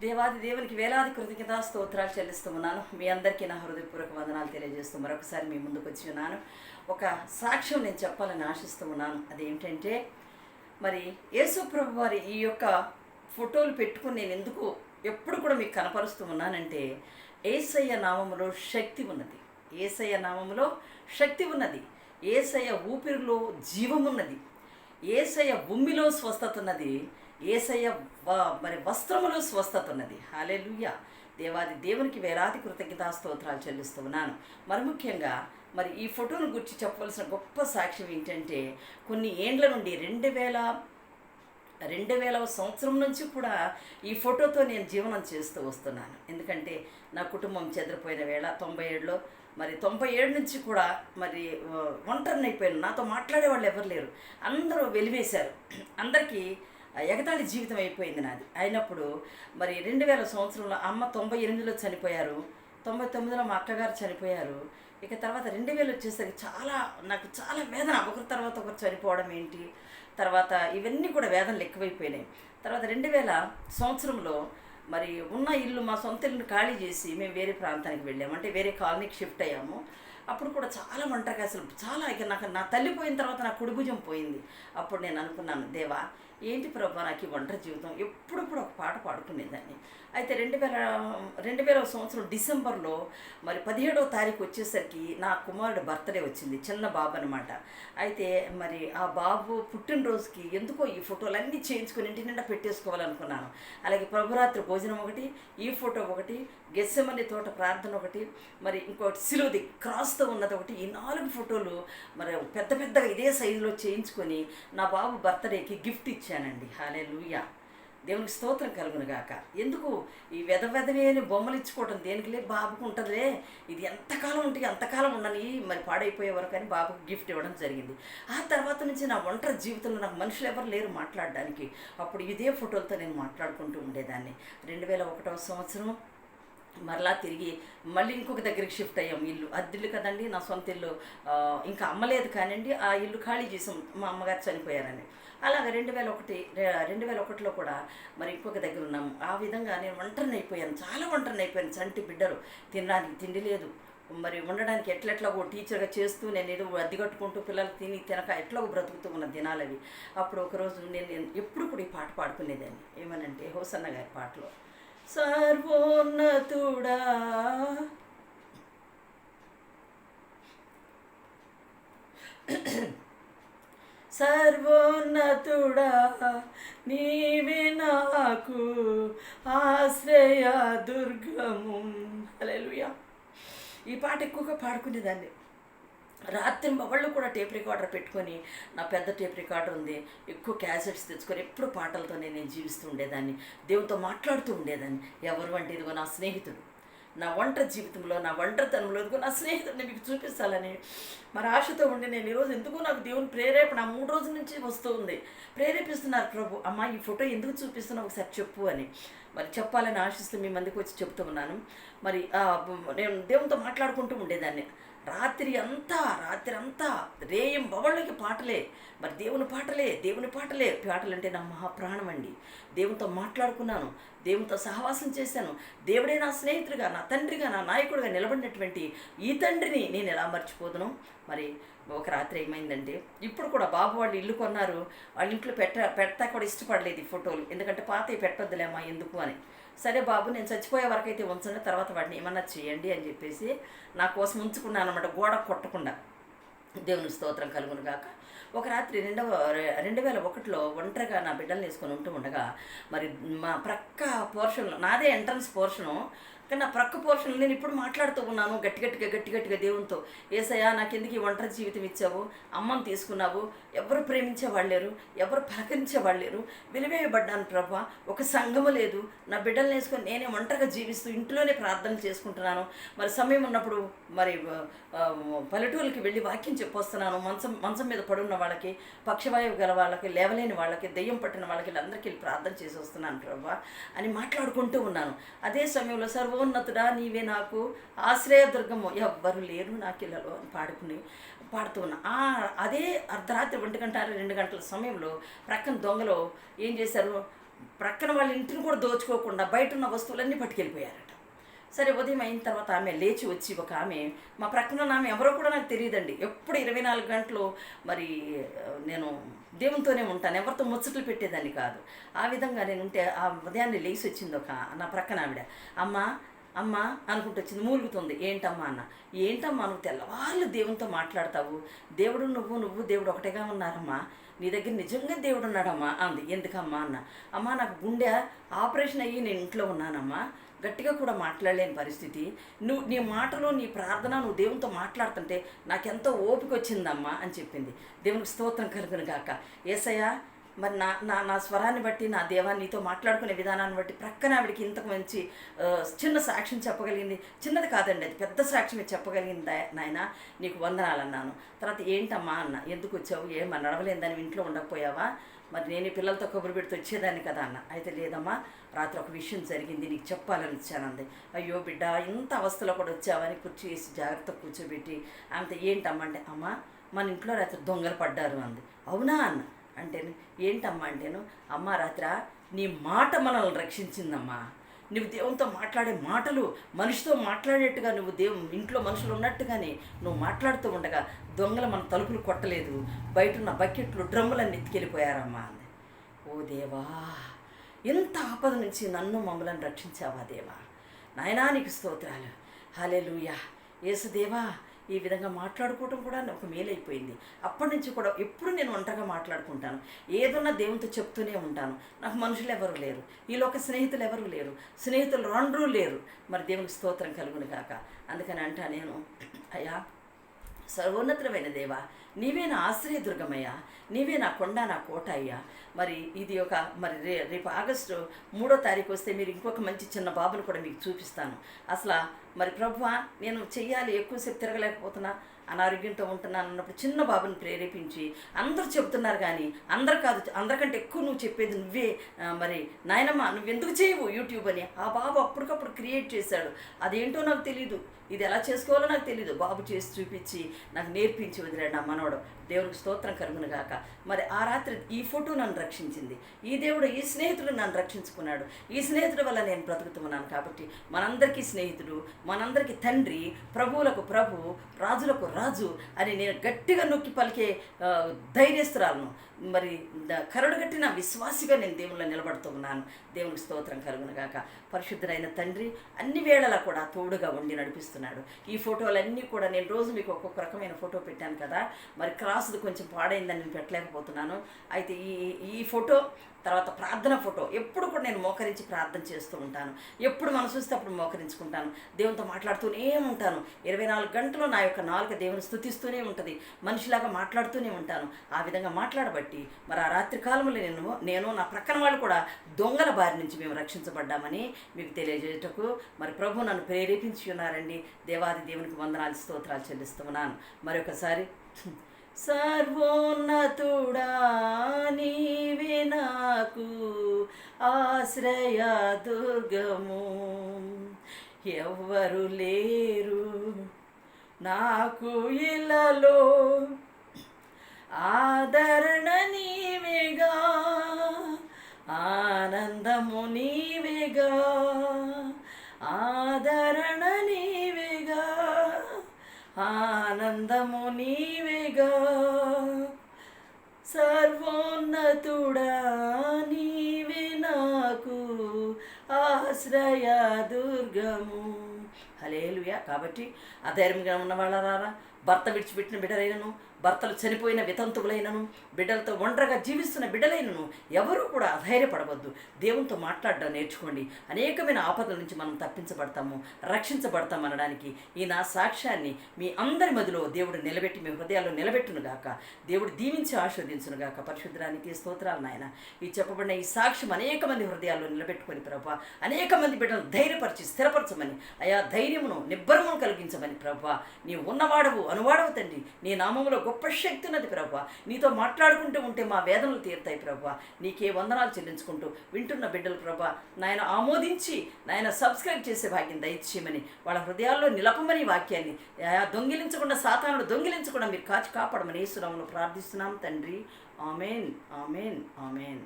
దేవాది దేవునికి వేలాది కృతజ్ఞత స్తోత్రాలు చెల్లిస్తున్నాను. మీ అందరికీ నా హృదయపూర్వక వందనాలు తెలియజేస్తూ మరొకసారి మీ ముందుకు వచ్చి ఉన్నాను. ఒక సాక్ష్యం నేను చెప్పాలని ఆశిస్తూ ఉన్నాను. అదేంటంటే మరి యేసుప్రభు వారి ఈ యొక్క ఫోటోలు పెట్టుకుని నేను ఎందుకు ఎప్పుడు కూడా మీకు కనపరుస్తూ ఉన్నానంటే ఏసయ్య నామములో శక్తి ఉన్నది. ఏసయ్య నామములో శక్తి ఉన్నది. ఏసయ్య ఊపిరిలో జీవమున్నది. ఏసయ్య భూమిలో స్వస్థత ఉన్నది. ఏసయ్య మరి వస్త్రములు స్వస్థత ఉన్నది హాలెలుయ్య దేవాది దేవునికి వేలాది కృతజ్ఞతా స్తోత్రాలు చెల్లిస్తూ ఉన్నాను. మరి ముఖ్యంగా మరి ఈ ఫోటోను గురించి చెప్పవలసిన గొప్ప సాక్ష్యం ఏంటంటే కొన్ని ఏండ్ల నుండి రెండు వేల రెండు వేల సంవత్సరం నుంచి కూడా ఈ ఫోటోతో నేను జీవనం చేస్తూ వస్తున్నాను. ఎందుకంటే నా కుటుంబం చెదిరిపోయిన వేళ తొంభై ఏడులో మరి తొంభై ఏడు నుంచి కూడా మరి ఒంటరినైపోయాను. నాతో మాట్లాడే వాళ్ళు ఎవరు లేరు. అందరూ వెలివేశారు. అందరికీ ఎగతాళి జీవితం అయిపోయింది నాది. అయినప్పుడు మరి రెండు వేల సంవత్సరంలో అమ్మ తొంభై ఎనిమిదిలో చనిపోయారు. తొంభై తొమ్మిదిలో మా అక్కగారు చనిపోయారు. ఇక తర్వాత రెండు వేలు వచ్చేసరికి చాలా నాకు చాలా వేదన. ఒకరి తర్వాత ఒకరు చనిపోవడం ఏంటి? తర్వాత ఇవన్నీ కూడా వేదనలు ఎక్కువైపోయినాయి. తర్వాత రెండు వేల సంవత్సరంలో మరి ఉన్న ఇల్లు మా సొంత ఇల్లుని ఖాళీ చేసి మేము వేరే ప్రాంతానికి వెళ్ళాము. అంటే వేరే కాలనీకి షిఫ్ట్ అయ్యాము. అప్పుడు కూడా చాలా ఒంటరిగా అసలు చాలా ఇక నాకు నా తల్లి పోయిన తర్వాత నా కుడిభుజం పోయింది. అప్పుడు నేను అనుకున్నాను దేవా ఏంటి ప్రభా నాకు ఈ ఒంటరి జీవితం? ఎప్పుడప్పుడు ఒక పాట పాడుకునేదాన్ని. అయితే రెండు వేల రెండు వేల సంవత్సరం డిసెంబర్లో మరి పదిహేడవ తారీఖు వచ్చేసరికి నా కుమారుడు బర్త్డే వచ్చింది చిన్న బాబు అనమాట అయితే మరి ఆ బాబు పుట్టినరోజుకి ఎందుకో ఈ ఫోటోలు అన్నీ చేయించుకొని ఇంటి నిండా పెట్టేసుకోవాలనుకున్నాను. అలాగే ప్రభురాత్రి భోజనం ఒకటి ఈ ఫోటో ఒకటి గెస్సమని తోట ప్రార్థన ఒకటి మరి ఇంకోటి సిలువది క్రాస్తో ఉన్నది ఒకటి ఈ నాలుగు ఫోటోలు మరి పెద్ద పెద్దగా ఇదే సైజులో చేయించుకొని నా బాబు బర్త్డేకి గిఫ్ట్ ఇచ్చి ఇచ్చానండి హాలే దేవునికి స్తోత్రం కలుగును గాక ఎందుకు? ఈ వెద వెదవేని బొమ్మలు ఇచ్చుకోవటం దేనికి లే? బాబుకు ఉంటుందిలే. ఇది ఎంతకాలం ఉంటుంది అంతకాలం ఉండని మరి పాడైపోయే వరకు అని బాబుకు గిఫ్ట్ ఇవ్వడం జరిగింది. ఆ తర్వాత నుంచి నా ఒంటరి జీవితంలో నాకు మనుషులు ఎవరు లేరు మాట్లాడడానికి. అప్పుడు ఇదే ఫోటోలతో నేను మాట్లాడుకుంటూ ఉండేదాన్ని. రెండు వేల ఒకటవ సంవత్సరం మరలా తిరిగి మళ్ళీ ఇంకొక దగ్గరికి షిఫ్ట్ అయ్యాం ఇల్లు. అద్దిల్లు కదండి నా సొంత ఇల్లు. ఇంకా అమ్మలేదు కానివ్వండి ఆ ఇల్లు ఖాళీ చేసాం. మా అమ్మగారు చనిపోయారని. అలాగ రెండు వేల ఒకటి రెండు వేల ఒకటిలో కూడా మరి ఇంకొక దగ్గర ఉన్నాము ఆ విధంగా నేను ఒంటరిని అయిపోయాను చాలా ఒంటరిని అయిపోయాను చంటి బిడ్డలు. తినడానికి తిండి లేదు. మరి ఉండడానికి ఎట్లెట్లాగో ఓ టీచర్గా చేస్తూ నేను ఏదో అద్దె కట్టుకుంటూ పిల్లలు తిని తినక ఎట్లాగో బ్రతుకుతూ ఉన్న దినాలవి. అప్పుడు ఒకరోజు నేను నేను ఎప్పుడు కూడా ఈ పాట పాడుకునేదాన్ని. ఏమనంటే హోసన్న గారి పాటలో. సర్వోన్నతుడా. సర్వోన్నతుడా నీవే నాకు ఆశ్రయ దుర్గము. అలెలుయా ఈ పాట ఎక్కువగా పాడుకునేదాన్ని. రాత్రి మగళ్ళు కూడా టేప్ రికార్డర్ పెట్టుకొని నా పెద్ద టేప్ రికార్డర్ ఉంది ఎక్కువ క్యాసెట్స్ తెచ్చుకొని ఎప్పుడు పాటలతోనే నేను జీవిస్తూ ఉండేదాన్ని దేవునితో మాట్లాడుతూ ఉండేదాన్ని. ఎవరు అంటే ఇదిగో నా స్నేహితుడు. నా ఒంటరి జీవితంలో నా ఒంటరితనంలో ఇదిగో నా స్నేహితుడిని మీకు చూపిస్తాలని మరి ఆశతో ఉండి నేను ఈరోజు ఎందుకు నాకు దేవుని ప్రేరేపణ మూడు రోజుల నుంచి వస్తూ ఉంది. ప్రేరేపిస్తున్నారు ప్రభు అమ్మ ఈ ఫోటో ఎందుకు చూపిస్తున్నావు? ఒకసారి చెప్పు అని. మరి చెప్పాలని ఆశిస్తూ మీ మందికి వచ్చి చెప్తూ ఉన్నాను. మరి నేను దేవునితో మాట్లాడుకుంటూ ఉండేదాన్ని. రాత్రి అంతా రాత్రి అంతా రేయం బవళ్ళకి పాటలే. మరి దేవుని పాటలే దేవుని పాటలే. పాటలు అంటే నా మహాప్రాణం అండి దేవునితో మాట్లాడుకున్నాను దేవునితో సహవాసం చేశాను. దేవుడే నా స్నేహితుడిగా నా తండ్రిగా నా నాయకుడిగా నిలబడినటువంటి ఈ తండ్రిని నేను ఎలా మర్చిపోదును? మరి ఒక రాత్రి ఏమైందంటే ఇప్పుడు కూడా బాబు వాళ్ళు ఇల్లు కొన్నారు. వాళ్ళ ఇంట్లో పెట్ట పెట్టా కూడా ఇష్టపడలేదు ఈ ఫోటోలు. ఎందుకంటే పాతవి పెట్టొద్దులేమ్మా ఎందుకు అని. సరే బాబు నేను చచ్చిపోయే వరకు అయితే ఉంచండి తర్వాత వాడిని ఏమన్నా చేయండి అని చెప్పేసి నా కోసం ఉంచుకున్నాను అనమాట గోడ కొట్టకుండా. దేవుని స్తోత్రం కలుగును గాక. ఒక రాత్రి రెండవ రెండు వేల ఒకటిలో ఒంటరిగా నా బిడ్డలు వేసుకొని ఉంటూ ఉండగా మరి మా ప్రక్క పోర్షన్లో నాదే ఎంట్రన్స్ పోర్షను కానీ నా ప్రక్క పోర్షన్ నేను ఇప్పుడు మాట్లాడుతూ ఉన్నాను గట్టి గట్టిగా గట్టి గట్టిగా దేవునితో. ఏసయ్యా నాకెందుకు ఈ ఒంటరి జీవితం ఇచ్చావు? అమ్మని తీసుకున్నావు? ఎవరు ప్రేమించేవాళ్ళు లేరు ఎవరు పలకరించేవాళ్ళు లేరు విలువేయబడ్డాను ప్రభా. ఒక సంఘము లేదు. నా బిడ్డలు వేసుకొని నేనే ఒంటరిగా జీవిస్తూ ఇంట్లోనే ప్రార్థన చేసుకుంటున్నాను. మరి సమయం ఉన్నప్పుడు మరి పల్లెటూరులకి వెళ్ళి వాక్యం చెప్పొస్తున్నాను. మంచం మంచం మీద పడున్న వాళ్ళకి పక్షవాయువు గల వాళ్ళకి లేవలేని వాళ్ళకి దెయ్యం పట్టిన వాళ్ళకి వీళ్ళందరికీ వెళ్ళి ప్రార్థన చేసి వస్తున్నాను ప్రభా అని మాట్లాడుకుంటూ ఉన్నాను. అదే సమయంలో సర్వోన్నతుడా నీవే నాకు ఆశ్రయదుర్గము ఎవ్వరు లేరు నాకు ఇళ్ళలో అని పాడుకుని పాడుతూ ఉన్నా అదే అర్ధరాత్రి ఒంటి గంట రెండు గంటల సమయంలో ప్రక్కన దొంగలు ఏం చేశారు? ప్రక్కన వాళ్ళ ఇంటిని కూడా దోచుకోకుండా బయట ఉన్న వస్తువులన్నీ పట్టుకెళ్ళిపోయారట. సరే ఉదయం అయిన తర్వాత ఆమె లేచి వచ్చి ఒక ఆమె మా ప్రక్కన ఆమె ఎవరో కూడా నాకు తెలియదండి. ఎప్పుడు ఇరవై నాలుగు గంటలు మరి నేను దేవునితోనే ఉంటాను. ఎవరితో ముచ్చట్లు పెట్టేదాన్ని కాదు. ఆ విధంగా నేను ఉంటే ఆ ఉదయాన్నే లేచి వచ్చింది ఒక నా ప్రక్కన ఆవిడ. అమ్మ అమ్మ అనుకుంటూ వచ్చింది మూలుగుతుంది. ఏంటమ్మా అన్న ఏంటమ్మా నువ్వు తెల్లవాళ్ళు దేవునితో మాట్లాడతావు? దేవుడు నువ్వు నువ్వు దేవుడు ఒకటేగా ఉన్నారమ్మా. నీ దగ్గర నిజంగా దేవుడు ఉన్నాడమ్మా అంది. ఎందుకమ్మా అన్న అమ్మా నాకు గుండె ఆపరేషన్ అయ్యి నేను ఇంట్లో ఉన్నానమ్మా. గట్టిగా కూడా మాట్లాడలేని పరిస్థితి. నువ్వు నీ మాటలో నీ ప్రార్థన నువ్వు దేవునితో మాట్లాడుతుంటే నాకెంతో ఓపిక వచ్చిందమ్మా అని చెప్పింది. దేవునికి స్తోత్రం కలుగును గాక. ఏసయ్య మరి నా నా నా స్వరాన్ని బట్టి నా దేవాన్ని నీతో మాట్లాడుకునే విధానాన్ని బట్టి ప్రక్కన ఆవిడకి ఇంతకు మంచి చిన్న సాక్ష్యం చెప్పగలిగింది. చిన్నది కాదండి అది పెద్ద సాక్ష్యం చెప్పగలిగింది నాయన. నీకు వందనాలన్నాను తర్వాత ఏంటమ్మా అన్న ఎందుకు వచ్చావు? ఏమన్నా నడవలేదని ఇంట్లో ఉండకపోయావా? మరి నేను పిల్లలతో కబురు పెడుతూ వచ్చేదాన్ని కదా అన్న. అయితే లేదమ్మా రాత్రి ఒక విషయం జరిగింది నీకు చెప్పాలని వచ్చానంది. అయ్యో బిడ్డ ఇంత అవస్థలో కూడా వచ్చావని కుర్చీ వేసి జాగ్రత్తగా కూర్చోబెట్టి ఆమెతో ఏంటమ్మా అంటే అమ్మ మన ఇంట్లో రాత్రి దొంగలు పడ్డారు అంది. అవునా అన్న? అంటేను ఏంటమ్మా అంటేను అమ్మ రాత్ర నీ మాట మనల్ని రక్షించిందమ్మా. నువ్వు దేవునితో మాట్లాడే మాటలు మనిషితో మాట్లాడేట్టుగా నువ్వు దేవు ఇంట్లో మనుషులు ఉన్నట్టుగానే నువ్వు మాట్లాడుతూ ఉండగా దొంగలు మన తలుపులు కొట్టలేదు. బయట ఉన్న బకెట్లు డ్రమ్ములన్నీ ఎత్తుకెళ్ళిపోయారమ్మా అంది. ఓ దేవా ఎంత ఆపద నుంచి నన్ను మమ్మలను రక్షించావా దేవా? నాయనా నీకు స్తోత్రాలు. హలెలుయా యేసుదేవా ఈ విధంగా మాట్లాడుకోవటం కూడా ఒక మేలైపోయింది. అప్పటి నుంచి కూడా ఎప్పుడు నేను ఒంటరిగా మాట్లాడుకుంటాను. ఏదున్నా దేవునితో చెప్తూనే ఉంటాను. నాకు మనుషులు ఎవరు లేరు. ఈలోక స్నేహితులు ఎవరు లేరు. స్నేహితులు రెండూ లేరు. మరి దేవునికి స్తోత్రం కలుగును కాక అందుకని అంటా నేను అయ్యా సర్వోన్నతమైన దేవా నీవే నా ఆశ్రయదుర్గమయ్యా నీవే నా కొండ నా కోట అయ్యా. మరి ఇది ఒక మరి రే రేపు ఆగస్టు మూడో తారీఖు వస్తే మీరు ఇంకొక మంచి చిన్న బాబును కూడా మీకు చూపిస్తాను. అసలు మరి ప్రభువా నేను చెయ్యాలి ఎక్కువసేపు తిరగలేకపోతున్నా అనారోగ్యంతో ఉంటున్నాను అన్నప్పుడు చిన్న బాబుని ప్రేరేపించి అందరూ చెబుతున్నారు కానీ అందరు కాదు అందరికంటే ఎక్కువ నువ్వు చెప్పేది నువ్వే. మరి నాయనమ్మ నువ్వు ఎందుకు చేయవు యూట్యూబ్ అని. ఆ బాబు అప్పటికప్పుడు క్రియేట్ చేశాడు. అదేంటో నాకు తెలియదు ఇది ఎలా చేసుకోవాలో నాకు తెలియదు బాబు చేసి చూపించి నాకు నేర్పించి వదిలాడు నా మనవడు. దేవునికి స్తోత్రం కరుగును గాక. మరి ఆ రాత్రి ఈ ఫోటో నన్ను రక్షించింది. ఈ దేవుడు ఈ స్నేహితుడు నన్ను రక్షించుకున్నాడు. ఈ స్నేహితుడి వల్ల నేను బ్రతుకుతున్నాను కాబట్టి మనందరికీ స్నేహితుడు మనందరికీ తండ్రి ప్రభువులకు ప్రభు రాజులకు రాజు అని నేను గట్టిగా నొక్కి పలికే ధైర్యస్తురాలను మరి ద- కరడుగట్టిన విశ్వాసిగా నేను దేవుళ్ళ నిలబడుతూ ఉన్నాను. దేవునికి స్తోత్రం కలుగునగాక. పరిశుద్ధుడైన తండ్రి అన్ని వేళలా కూడా తోడుగా ఉండి నడిపిస్తున్నాడు. ఈ ఫోటోలన్నీ కూడా నేను రోజు మీకు ఒక్కొక్క రకమైన ఫోటో పెట్టాను కదా. మరి క్రాస్ది కొంచెం పాడైందని నేను పెట్టలేకపోతున్నాను. అయితే ఈ ఈ ఫోటో తర్వాత ప్రార్థన ఫోటో ఎప్పుడు కూడా నేను మోకరించి ప్రార్థన చేస్తూ ఉంటాను. ఎప్పుడు మనం చూస్తే అప్పుడు మోకరించుకుంటాను. దేవుని దేవునితో మాట్లాడుతూనే ఉంటాను. ఇరవై నాలుగు గంటలు నా యొక్క నాలుక దేవుని స్థుతిస్తూనే ఉంటుంది. మనిషిలాగా మాట్లాడుతూనే ఉంటాను. ఆ విధంగా మాట్లాడబట్టి మరి ఆ రాత్రి కాలంలో నేను నేను నా ప్రక్కన వాళ్ళు కూడా దొంగల బారి నుంచి మేము రక్షించబడ్డామని మీకు తెలియజేయటకు మరి ప్రభు నన్ను ప్రేరేపించి ఉన్నారండి. దేవాది దేవునికి వందనాలు స్తోత్రాలు చెల్లిస్తున్నాను. మరొకసారి సర్వోన్నతుడా నీవే నాకు ఆశ్రయ దుర్గము ఎవ్వరు లేరు నాకు ఇలలో ఆదరణ నీవేగా ఆనందము నీవేగా ఆదరణ నీవేగా ఆనందము నీవేగా. సర్వోన్నతుడా ఆశ్రయ దుర్గము హలేలుయా కాబట్టి అధైర్యంగా ఉన్న వాళ్ళ రారా? భర్త విడిచిపెట్టిన బిడ్డలైనను భర్తలు చనిపోయిన వితంతువులైనను బిడ్డలతో ఒంటరిగా జీవిస్తున్న బిడ్డలైనను ఎవరూ కూడా అధైర్యపడవద్దు. దేవునితో మాట్లాడడం నేర్చుకోండి. అనేకమైన ఆపదల నుంచి మనం తప్పించబడతాము రక్షించబడతాం అనడానికి ఈ నా సాక్ష్యాన్ని మీ అందరి మదిలో దేవుడు నిలబెట్టి మీ హృదయాల్లో నిలబెట్టునుగాక దేవుడు దీవించి ఆస్వాదించునుగాక పరిశుద్ధానికి స్తోత్రాలు నాయన. ఈ చెప్పబడిన ఈ సాక్ష్యం అనేక మంది హృదయాల్లో నిలబెట్టుకొని ప్రభా అనేక మంది బిడ్డలను ధైర్యపరిచి స్థిరపరచమని అయా ధైర్యమును నిబ్బరమును కలిగించమని ప్రభా నీ ఉన్నవాడవు అనువాడవు తండ్రి నీ నామంలో గొప్ప శక్తి ఉన్నది ప్రభా నీతో మాట్లాడుకుంటూ ఉంటే మా వేదనలు తీరుతాయి ప్రభా నీకే వందనాలు చెల్లించుకుంటూ వింటున్న బిడ్డలు ప్రభా నాయన ఆమోదించి నాయన సబ్స్క్రైబ్ చేసే భాగ్యం దయచేయమని వాళ్ళ హృదయాల్లో నిలపమని వాక్యాన్ని దొంగిలించకుండా సాతానుడు దొంగిలించకుండా మీరు కాచి కాపాడమని యేసునామములో ప్రార్థిస్తున్నాం తండ్రి. Amen amen amen.